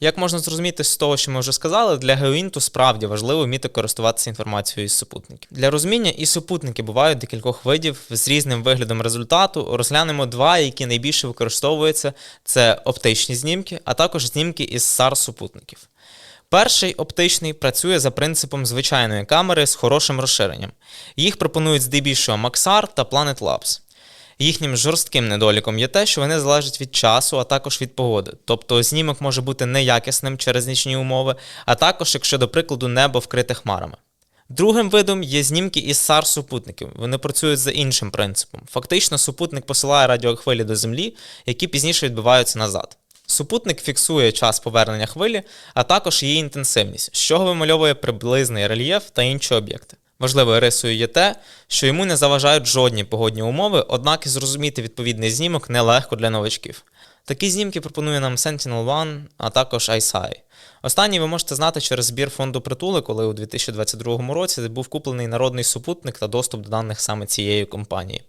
Як можна зрозуміти з того, що ми вже сказали, для геоінту справді важливо вміти користуватися інформацією із супутників. Для розуміння і супутники бувають декількох видів з різним виглядом результату. Розглянемо два, які найбільше використовуються: це оптичні знімки, а також знімки із SAR супутників. Перший оптичний працює за принципом звичайної камери з хорошим розширенням. Їх пропонують здебільшого Maxar та Planet Labs. Їхнім жорстким недоліком є те, що вони залежать від часу, а також від погоди. Тобто знімок може бути неякісним через нічні умови, а також, якщо, до прикладу, небо вкрите хмарами. Другим видом є знімки із SAR супутників. Вони працюють за іншим принципом. Фактично, супутник посилає радіохвилі до Землі, які пізніше відбиваються назад. Супутник фіксує час повернення хвилі, а також її інтенсивність, з чого вимальовує приблизний рельєф та інші об'єкти. Важливою рисою є те, що йому не заважають жодні погодні умови, однак і зрозуміти відповідний знімок нелегко для новачків. Такі знімки пропонує нам Sentinel-1, а також ISI. Останній ви можете знати через збір фонду притули, коли у 2022 році був куплений народний супутник та доступ до даних саме цієї компанії.